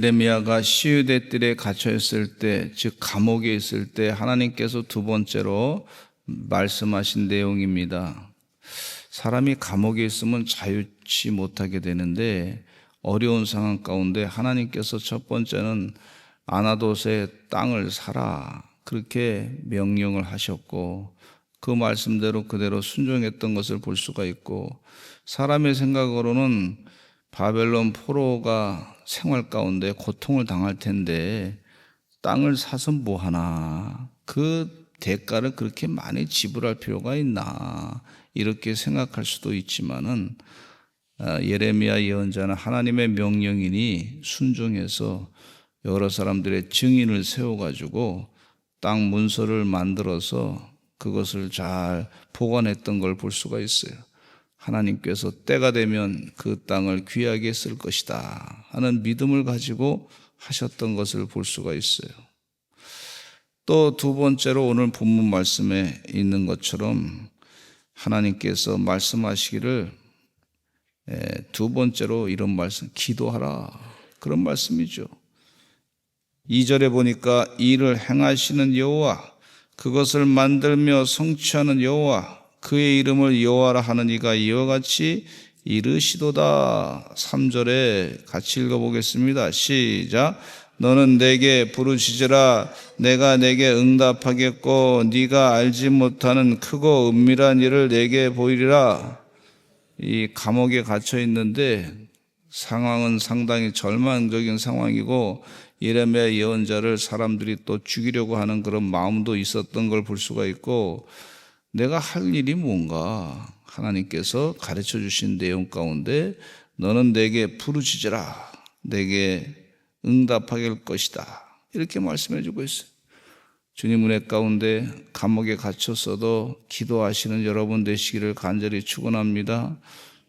예레미야가 시유대 뜰에 갇혀 있을 때, 즉 감옥에 있을 때 하나님께서 두 번째로 말씀하신 내용입니다. 사람이 감옥에 있으면 자유치 못하게 되는데 어려운 상황 가운데 하나님께서 첫 번째는 아나도스의 땅을 사라 그렇게 명령을 하셨고 그 말씀대로 그대로 순종했던 것을 볼 수가 있고 사람의 생각으로는 바벨론 포로가 생활 가운데 고통을 당할 텐데 땅을 사서 뭐 하나 그 대가를 그렇게 많이 지불할 필요가 있나 이렇게 생각할 수도 있지만은 아, 예레미야 예언자는 하나님의 명령이니 순종해서 여러 사람들의 증인을 세워 가지고 땅 문서를 만들어서 그것을 잘 보관했던 걸 볼 수가 있어요. 하나님께서 때가 되면 그 땅을 귀하게 쓸 것이다 하는 믿음을 가지고 하셨던 것을 볼 수가 있어요. 또 두 번째로 오늘 본문 말씀에 있는 것처럼 하나님께서 말씀하시기를 두 번째로 이런 말씀, 기도하라. 그런 말씀이죠. 2절에 보니까 이를 행하시는 여호와 그것을 만들며 성취하는 여호와 그의 이름을 여호와라 하는 이가 이와 같이 이르시도다. 3절에 같이 읽어 보겠습니다. 시작. 너는 내게 부르짖으라 내가 내게 응답하겠고 네가 알지 못하는 크고 은밀한 일을 내게 보이리라. 이 감옥에 갇혀 있는데 상황은 상당히 절망적인 상황이고 예레미야 예언자를 사람들이 또 죽이려고 하는 그런 마음도 있었던 걸 볼 수가 있고 내가 할 일이 뭔가 하나님께서 가르쳐 주신 내용 가운데 너는 내게 부르짖으라. 내게 응답하게 것이다. 이렇게 말씀해 주고 있어요. 주님 은혜 가운데 감옥에 갇혔어도 기도하시는 여러분 되시기를 간절히 축원합니다.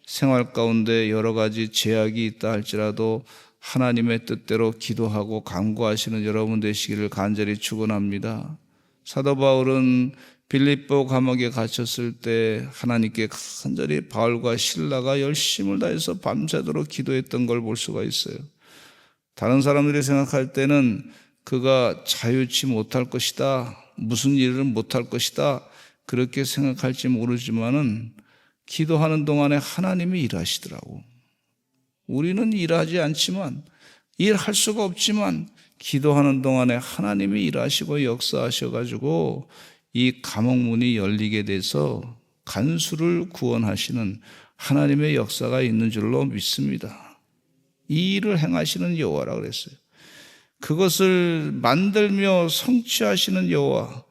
생활 가운데 여러 가지 제약이 있다 할지라도 하나님의 뜻대로 기도하고 간구하시는 여러분 되시기를 간절히 축원합니다. 사도 바울은 빌립보 감옥에 갇혔을 때 하나님께 간절히 바울과 신라가 열심을 다해서 밤새도록 기도했던 걸 볼 수가 있어요. 다른 사람들이 생각할 때는 그가 자유치 못할 것이다. 무슨 일을 못할 것이다. 그렇게 생각할지 모르지만은 기도하는 동안에 하나님이 일하시더라고. 우리는 일하지 않지만 일할 수가 없지만 기도하는 동안에 하나님이 일하시고 역사하셔 가지고 이 감옥문이 열리게 돼서 간수를 구원하시는 하나님의 역사가 있는 줄로 믿습니다. 이 일을 행하시는 여호와라 그랬어요. 그것을 만들며 성취하시는 여호와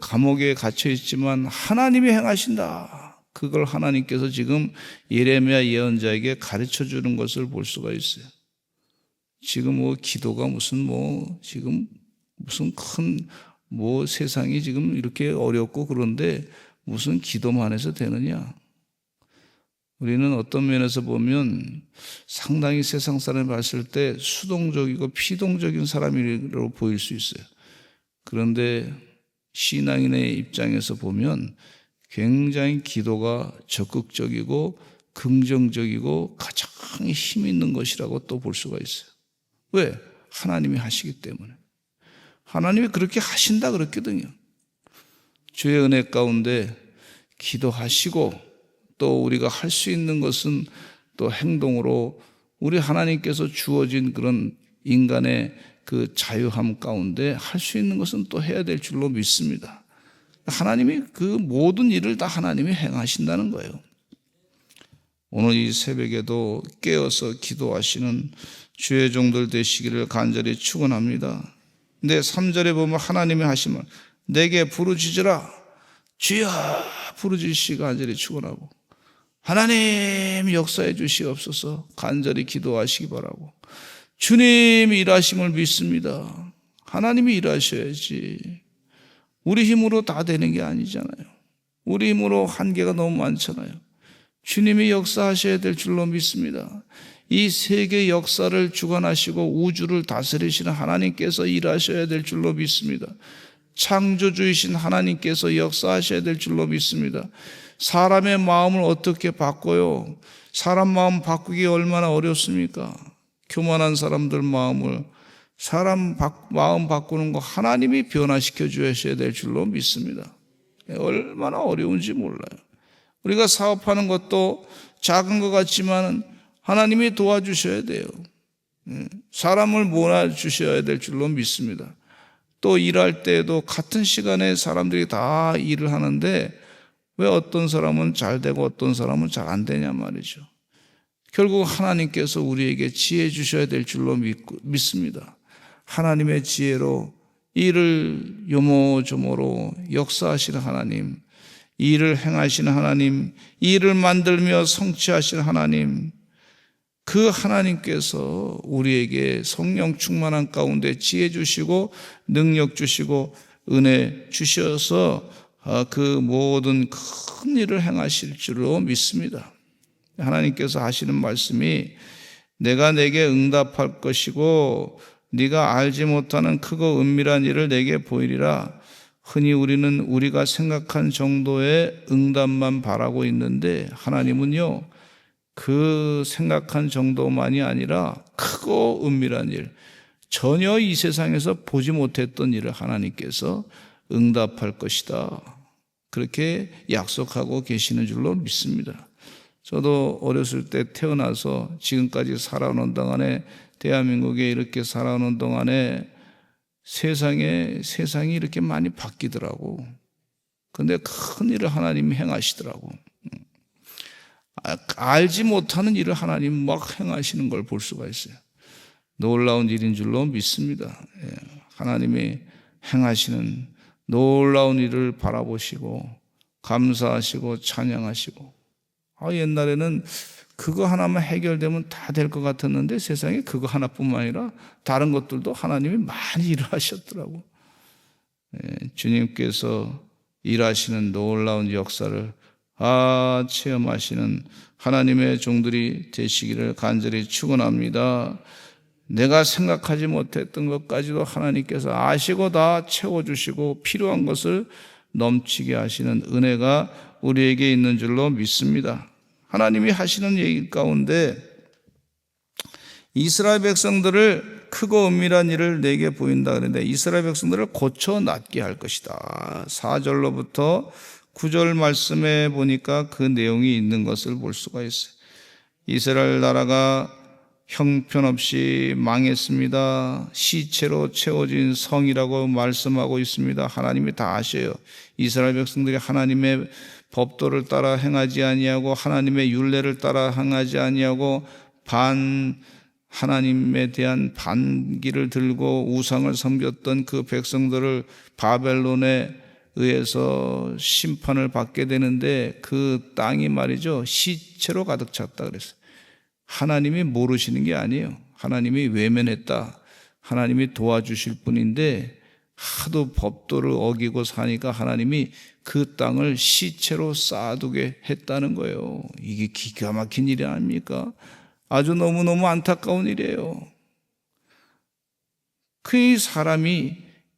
감옥에 gat혀 있지만 하나님이 행하신다. 그걸 하나님께서 지금 예레미야 예언자에게 가르쳐 주는 것을 볼 수가 있어요. 지금 뭐 기도가 무슨 뭐 지금 무슨 큰 뭐 세상이 지금 이렇게 어렵고 그런데 무슨 기도만 해서 되느냐? 우리는 어떤 면에서 보면 상당히 세상 사람이 봤을 때 수동적이고 피동적인 사람으로 보일 수 있어요. 그런데 신앙인의 입장에서 보면 굉장히 기도가 적극적이고 긍정적이고 가장 힘 있는 것이라고 또 볼 수가 있어요. 왜? 하나님이 하시기 때문에. 하나님이 그렇게 하신다 그랬거든요. 주의 은혜 가운데 기도하시고 또 우리가 할 수 있는 것은 또 행동으로 우리 하나님께서 주어진 그런 인간의 그 자유함 가운데 할 수 있는 것은 또 해야 될 줄로 믿습니다. 하나님이 그 모든 일을 다 하나님이 행하신다는 거예요. 오늘 이 새벽에도 깨어서 기도하시는 주의 종들 되시기를 간절히 축원합니다. 근데 3절에 보면 하나님이 하시면 내게 부르짖으라 주여 부르짖시 간절히 축원하고 하나님 역사해 주시옵소서 간절히 기도하시기 바라고 주님 일하심을 믿습니다. 하나님이 일하셔야지 우리 힘으로 다 되는 게 아니잖아요. 우리 힘으로 한계가 너무 많잖아요. 주님이 역사하셔야 될 줄로 믿습니다. 이 세계 역사를 주관하시고 우주를 다스리시는 하나님께서 일하셔야 될 줄로 믿습니다. 창조주이신 하나님께서 역사하셔야 될 줄로 믿습니다. 사람의 마음을 어떻게 바꿔요? 사람 마음 바꾸기 얼마나 어렵습니까? 교만한 사람들 마음을 사람 바, 마음 바꾸는 거 하나님이 변화시켜 주셔야 될 줄로 믿습니다. 얼마나 어려운지 몰라요. 우리가 사업하는 것도 작은 것 같지만 하나님이 도와주셔야 돼요. 예, 사람을 모아주셔야 될 줄로 믿습니다. 또 일할 때에도 같은 시간에 사람들이 다 일을 하는데 왜 어떤 사람은 잘 되고 어떤 사람은 잘 안 되냐 말이죠. 결국 하나님께서 우리에게 지혜 주셔야 될 줄로 믿고, 믿습니다. 하나님의 지혜로 일을 요모조모로 역사하시는 하나님, 일을 행하시는 하나님, 일을 만들며 성취하시는 하나님, 그 하나님께서 우리에게 성령 충만한 가운데 지혜 주시고 능력 주시고 은혜 주셔서 아, 그 모든 큰 일을 행하실 줄로 믿습니다. 하나님께서 하시는 말씀이 내가 내게 응답할 것이고 네가 알지 못하는 크고 은밀한 일을 내게 보이리라. 흔히 우리는 우리가 생각한 정도의 응답만 바라고 있는데 하나님은요 그 생각한 정도만이 아니라 크고 은밀한 일, 전혀 이 세상에서 보지 못했던 일을 하나님께서 응답할 것이다. 그렇게 약속하고 계시는 줄로 믿습니다. 저도 어렸을 때 태어나서 지금까지 살아오는 동안에 대한민국에 이렇게 살아오는 동안에 세상에 세상이 이렇게 많이 바뀌더라고. 근데 큰 일을 하나님이 행하시더라고. 아, 알지 못하는 일을 하나님 막 행하시는 걸 볼 수가 있어요. 놀라운 일인 줄로 믿습니다. 예, 하나님이 행하시는 놀라운 일을 바라보시고 감사하시고 찬양하시고 아, 옛날에는 그거 하나만 해결되면 다 될 것 같았는데 세상에 그거 하나뿐만 아니라 다른 것들도 하나님이 많이 일을 하셨더라고. 예, 주님께서 일하시는 놀라운 역사를 아 체험하시는 하나님의 종들이 되시기를 간절히 축원합니다. 내가 생각하지 못했던 것까지도 하나님께서 아시고 다 채워 주시고 필요한 것을 넘치게 하시는 은혜가 우리에게 있는 줄로 믿습니다. 하나님이 하시는 얘기 가운데 이스라엘 백성들을 크고 은밀한 일을 내게 보인다 그랬는데 이스라엘 백성들을 고쳐 낫게 할 것이다. 4절로부터 9절 말씀에 보니까 그 내용이 있는 것을 볼 수가 있어요. 이스라엘 나라가 형편없이 망했습니다. 시체로 채워진 성이라고 말씀하고 있습니다. 하나님이 다 아셔요. 이스라엘 백성들이 하나님의 법도를 따라 행하지 아니하고 하나님의 율례를 따라 행하지 아니하고 반 하나님에 대한 반기를 들고 우상을 섬겼던 그 백성들을 바벨론에 의해서 심판을 받게 되는데 그 땅이 말이죠 시체로 가득 찼다 그랬어요. 하나님이 모르시는 게 아니에요. 하나님이 외면했다. 하나님이 도와주실 분인데 하도 법도를 어기고 사니까 하나님이 그 땅을 시체로 쌓아두게 했다는 거예요. 이게 기가 막힌 일이 아닙니까? 아주 너무너무 안타까운 일이에요. 그 사람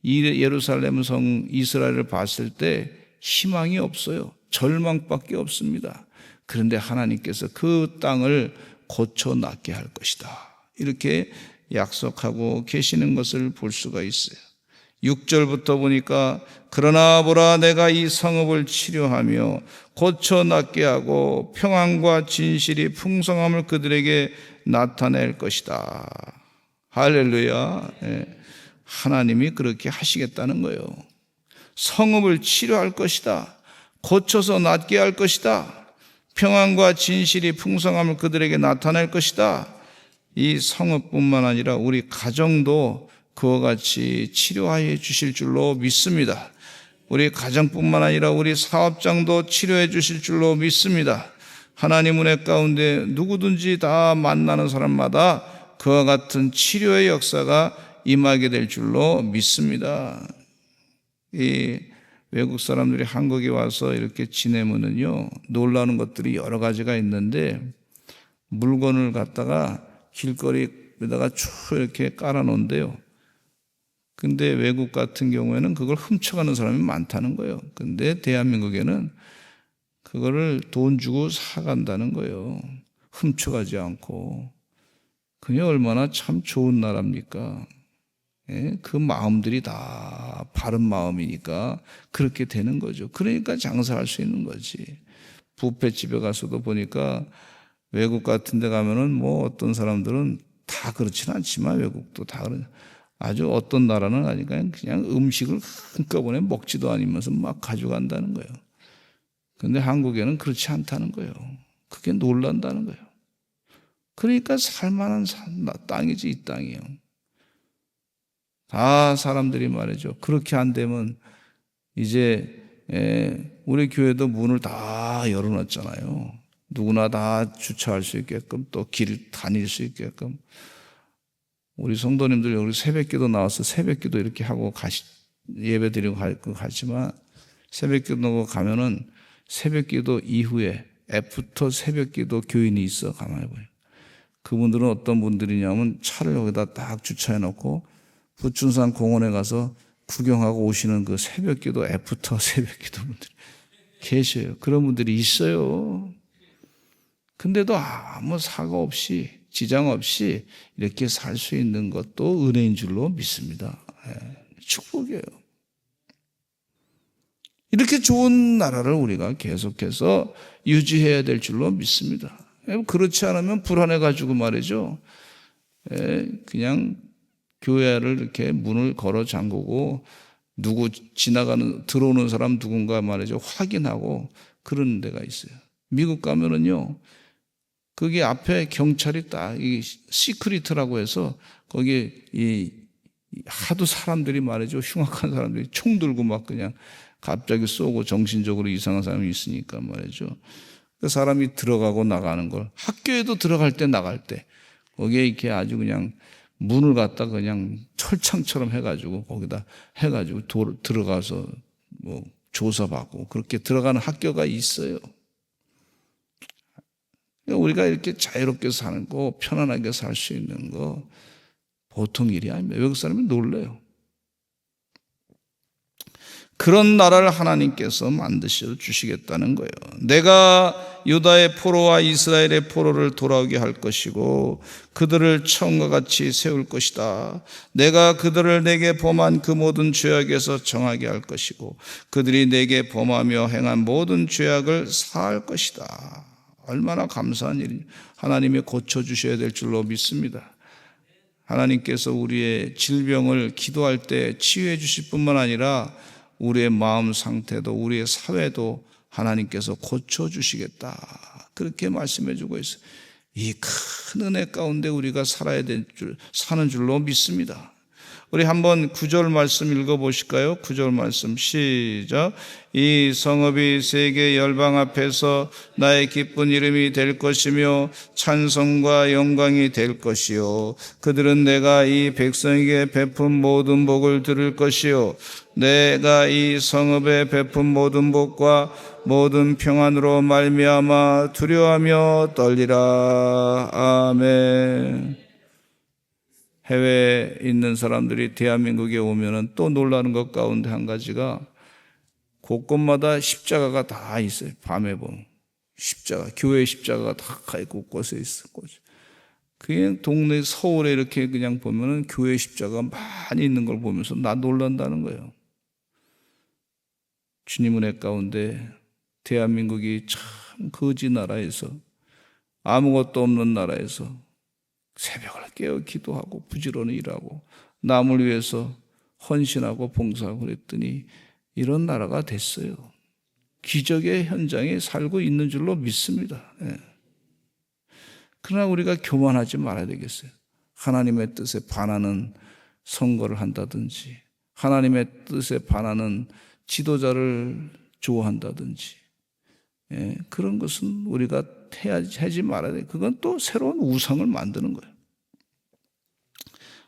이 예루살렘 성 이스라엘을 봤을 때 희망이 없어요. 절망밖에 없습니다. 그런데 하나님께서 그 땅을 고쳐 낫게 할 것이다. 이렇게 약속하고 계시는 것을 볼 수가 있어요. 6절부터 보니까 그러나 보라 내가 이 성읍을 치료하며 고쳐 낫게 하고 평안과 진실이 풍성함을 그들에게 나타낼 것이다. 할렐루야. 예. 하나님이 그렇게 하시겠다는 거예요. 성읍을 치료할 것이다. 고쳐서 낫게 할 것이다. 평안과 진실이 풍성함을 그들에게 나타낼 것이다. 이 성읍뿐만 아니라 우리 가정도 그와 같이 치료하여 주실 줄로 믿습니다. 우리 가정뿐만 아니라 우리 사업장도 치료해 주실 줄로 믿습니다. 하나님 은혜 가운데 누구든지 다 만나는 사람마다 그와 같은 치료의 역사가 임하게 될 줄로 믿습니다. 이 외국 사람들이 한국에 와서 이렇게 지내면은요, 놀라는 것들이 여러 가지가 있는데, 물건을 갖다가 길거리에다가 쭉 이렇게 깔아놓은데요. 근데 외국 같은 경우에는 그걸 훔쳐가는 사람이 많다는 거예요. 근데 대한민국에는 그거를 돈 주고 사간다는 거예요. 훔쳐가지 않고. 그게 얼마나 참 좋은 나라입니까? 예? 그 마음들이 다 바른 마음이니까 그렇게 되는 거죠. 그러니까 장사할 수 있는 거지. 부페 집에 가서도 보니까 외국 같은 데 가면은 뭐 어떤 사람들은 다 그렇진 않지만 외국도 다 그런 아주 어떤 나라는 아니까 그냥 음식을 한꺼번에 먹지도 않으면서 막 가져간다는 거예요. 근데 한국에는 그렇지 않다는 거예요. 그게 놀란다는 거예요. 그러니까 살만한 땅이지 이 땅이요. 다 사람들이 말이죠. 그렇게 안 되면 이제 우리 교회도 문을 다 열어놨잖아요. 누구나 다 주차할 수 있게끔 또 길 다닐 수 있게끔 우리 성도님들 여기 새벽기도 나와서 새벽기도 이렇게 하고 가시 예배 드리고 가지만 새벽기도 가면은 새벽기도 이후에 애프터 새벽기도 교인이 있어 가만히 보요. 그분들은 어떤 분들이냐면 차를 여기다 딱 주차해 놓고 부춘산 공원에 가서 구경하고 오시는 그 새벽기도 애프터 새벽기도 분들이 계셔요. 그런 분들이 있어요. 근데도 아무 사고 없이 지장 없이 이렇게 살 수 있는 것도 은혜인 줄로 믿습니다. 예, 축복이에요. 이렇게 좋은 나라를 우리가 계속해서 유지해야 될 줄로 믿습니다. 예, 그렇지 않으면 불안해가지고 말이죠. 예, 그냥 교회를 이렇게 문을 걸어 잠그고 누구 지나가는 들어오는 사람 누군가 말이죠 확인하고 그런 데가 있어요. 미국 가면은요 거기 앞에 경찰이 딱 이 시크리트라고 해서 거기 이 하도 사람들이 말이죠 흉악한 사람들이 총 들고 막 그냥 갑자기 쏘고 정신적으로 이상한 사람이 있으니까 말이죠. 그 사람이 들어가고 나가는 걸 학교에도 들어갈 때 나갈 때 거기에 이렇게 아주 그냥 문을 갖다 그냥 철창처럼 해가지고 거기다 해가지고 도, 들어가서 뭐 조사받고 그렇게 들어가는 학교가 있어요. 우리가 이렇게 자유롭게 사는 거, 편안하게 살 수 있는 거 보통 일이 아닙니다. 외국 사람이 놀래요. 그런 나라를 하나님께서 만드셔 주시겠다는 거예요. 내가 유다의 포로와 이스라엘의 포로를 돌아오게 할 것이고 그들을 처음과 같이 세울 것이다. 내가 그들을 내게 범한 그 모든 죄악에서 정하게 할 것이고 그들이 내게 범하며 행한 모든 죄악을 사할 것이다. 얼마나 감사한 일이 하나님이 고쳐 주셔야 될 줄로 믿습니다. 하나님께서 우리의 질병을 기도할 때 치유해 주실 뿐만 아니라 우리의 마음 상태도 우리의 사회도 하나님께서 고쳐 주시겠다. 그렇게 말씀해 주고 있어요. 이 큰 은혜 가운데 우리가 살아야 될 줄, 사는 줄로 믿습니다. 우리 한번 구절 말씀 읽어 보실까요? 구절 말씀 시작. 이 성읍이 세계 열방 앞에서 나의 기쁜 이름이 될 것이며 찬송과 영광이 될 것이요. 그들은 내가 이 백성에게 베푼 모든 복을 들을 것이요. 내가 이 성읍에 베푼 모든 복과 모든 평안으로 말미암아 두려워하며 떨리라. 아멘. 해외에 있는 사람들이 대한민국에 오면은 또 놀라는 것 가운데 한 가지가 곳곳마다 십자가가 다 있어요. 밤에 보면. 십자가, 교회 십자가가 다 있고 곳곳에 있어. 그게 동네 서울에 이렇게 그냥 보면은 교회 십자가가 많이 있는 걸 보면서 나 놀란다는 거예요. 주님 은혜 가운데 대한민국이 참 거지 나라에서 아무것도 없는 나라에서 새벽을 깨어 기도하고 부지런히 일하고 남을 위해서 헌신하고 봉사하고 그랬더니 이런 나라가 됐어요. 기적의 현장에 살고 있는 줄로 믿습니다. 예. 그러나 우리가 교만하지 말아야 되겠어요. 하나님의 뜻에 반하는 선거를 한다든지, 하나님의 뜻에 반하는 지도자를 좋아한다든지, 예, 그런 것은 우리가 하지 말아야 돼. 그건 또 새로운 우상을 만드는 거예요.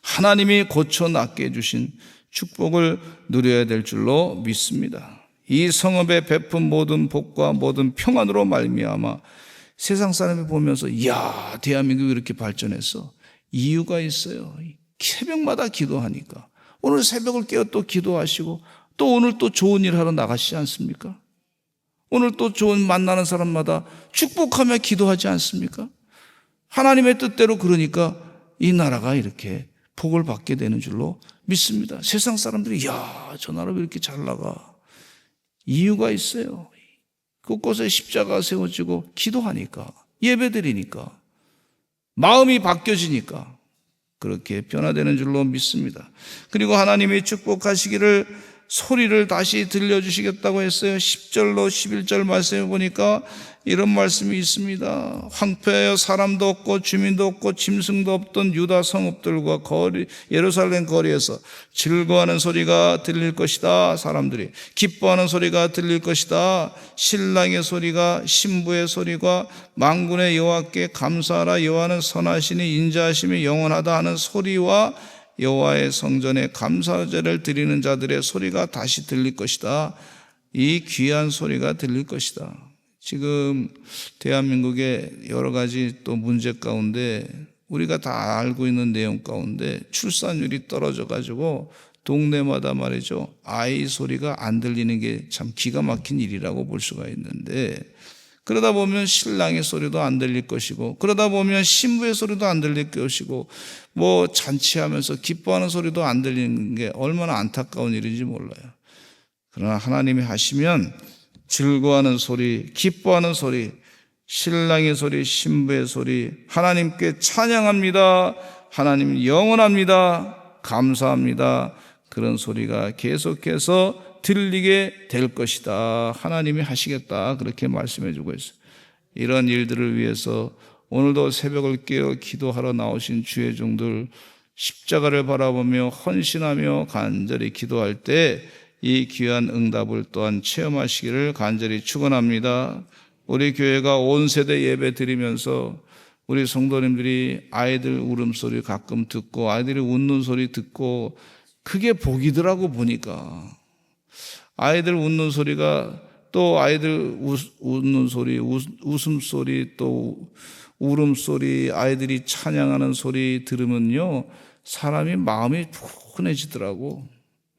하나님이 고쳐 낫게 해주신 축복을 누려야 될 줄로 믿습니다. 이 성읍에 베푼 모든 복과 모든 평안으로 말미암아 세상 사람이 보면서 야 대한민국이 이렇게 발전했어 이유가 있어요. 새벽마다 기도하니까 오늘 새벽을 깨어 또 기도하시고 또 오늘 또 좋은 일 하러 나가시지 않습니까? 오늘 또 좋은 만나는 사람마다 축복하며 기도하지 않습니까? 하나님의 뜻대로 그러니까 이 나라가 이렇게 복을 받게 되는 줄로 믿습니다. 세상 사람들이 야, 저 나라 왜 이렇게 잘 나가? 이유가 있어요. 곳곳에 십자가 세워지고 기도하니까 예배드리니까 마음이 바뀌어지니까 그렇게 변화되는 줄로 믿습니다. 그리고 하나님이 축복하시기를 소리를 다시 들려주시겠다고 했어요. 10절로 11절 말씀해 보니까 이런 말씀이 있습니다. 황폐하여 사람도 없고 주민도 없고 짐승도 없던 유다 성읍들과 거리, 예루살렘 거리에서 즐거워하는 소리가 들릴 것이다. 사람들이 기뻐하는 소리가 들릴 것이다. 신랑의 소리가 신부의 소리가 망군의 여호와께 감사하라. 여호와는 선하시니 인자하심이 영원하다 하는 소리와 여호와의 성전에 감사제를 드리는 자들의 소리가 다시 들릴 것이다. 이 귀한 소리가 들릴 것이다. 지금 대한민국의 여러 가지 또 문제 가운데 우리가 다 알고 있는 내용 가운데 출산율이 떨어져 가지고 동네마다 말이죠. 아이 소리가 안 들리는 게 참 기가 막힌 일이라고 볼 수가 있는데 그러다 보면 신랑의 소리도 안 들릴 것이고 그러다 보면 신부의 소리도 안 들릴 것이고 뭐 잔치하면서 기뻐하는 소리도 안 들리는 게 얼마나 안타까운 일인지 몰라요. 그러나 하나님이 하시면 즐거워하는 소리, 기뻐하는 소리, 신랑의 소리, 신부의 소리, 하나님께 찬양합니다. 하나님 영원합니다. 감사합니다. 그런 소리가 계속해서 들리게 될 것이다. 하나님이 하시겠다. 그렇게 말씀해 주고 있어요. 이런 일들을 위해서 오늘도 새벽을 깨어 기도하러 나오신 주의 종들 십자가를 바라보며 헌신하며 간절히 기도할 때 이 귀한 응답을 또한 체험하시기를 간절히 축원합니다. 우리 교회가 온 세대 예배 드리면서 우리 성도님들이 아이들 울음소리 가끔 듣고 아이들이 웃는 소리 듣고 그게 복이더라고 보니까 아이들 웃는 소리가 또 아이들 웃, 는 소리, 웃, 웃음 소리, 또 울음 소리, 아이들이 찬양하는 소리 들으면요, 사람이 마음이 푸근해지더라고.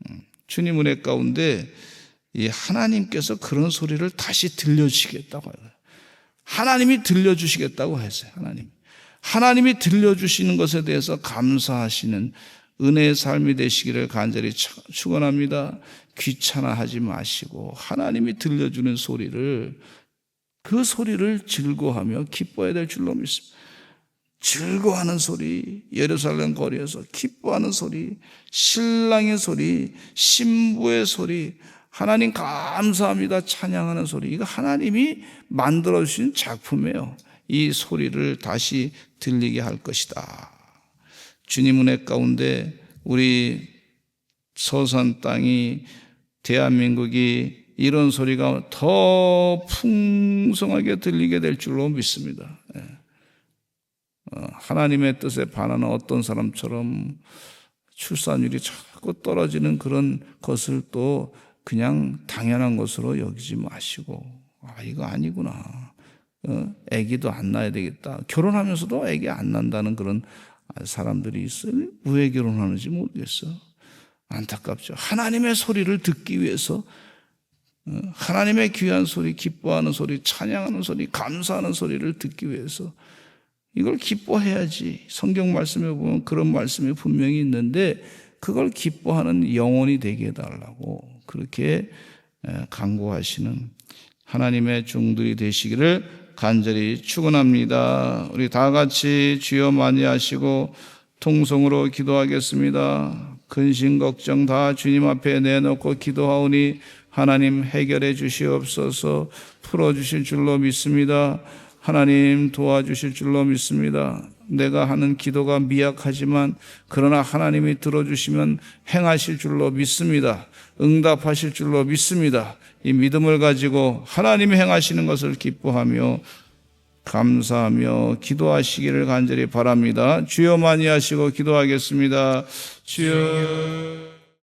음, 주님 은혜 가운데 이 하나님께서 그런 소리를 다시 들려주시겠다고 해요. 하나님이 들려주시겠다고 했어요, 하나님. 하나님이 들려주시는 것에 대해서 감사하시는 은혜의 삶이 되시기를 간절히 축원합니다. 귀찮아하지 마시고 하나님이 들려주는 소리를 그 소리를 즐거워하며 기뻐해야 될 줄로 믿습니다. 즐거워하는 소리, 예루살렘 거리에서 기뻐하는 소리, 신랑의 소리, 신부의 소리, 하나님 감사합니다 찬양하는 소리. 이거 하나님이 만들어 주신 작품이에요. 이 소리를 다시 들리게 할 것이다. 주님 은혜 가운데 우리 서산 땅이 대한민국이 이런 소리가 더 풍성하게 들리게 될 줄로 믿습니다. 예. 어, 하나님의 뜻에 반하는 어떤 사람처럼 출산율이 자꾸 떨어지는 그런 것을 또 그냥 당연한 것으로 여기지 마시고 아 이거 아니구나. 어, 아기도 안 낳아야 되겠다. 결혼하면서도 아기 안 난다는 그런 사람들이 있어요. 왜 결혼하는지 모르겠어. 안타깝죠. 하나님의 소리를 듣기 위해서 어, 하나님의 귀한 소리, 기뻐하는 소리, 찬양하는 소리, 감사하는 소리를 듣기 위해서 이걸 기뻐해야지. 성경 말씀에 보면 그런 말씀이 분명히 있는데 그걸 기뻐하는 영혼이 되게 해달라고 그렇게 강구하시는 하나님의 종들이 되시기를 간절히 축원합니다. 우리 다 같이 주여 많이 하시고 통성으로 기도하겠습니다. 근심 걱정 다 주님 앞에 내놓고 기도하오니 하나님 해결해 주시옵소서 풀어 주실 줄로 믿습니다. 하나님 도와주실 줄로 믿습니다. 내가 하는 기도가 미약하지만 그러나 하나님이 들어주시면 행하실 줄로 믿습니다. 응답하실 줄로 믿습니다. 이 믿음을 가지고 하나님이 행하시는 것을 기뻐하며 감사하며 기도하시기를 간절히 바랍니다. 주여 많이 하시고 기도하겠습니다. 주여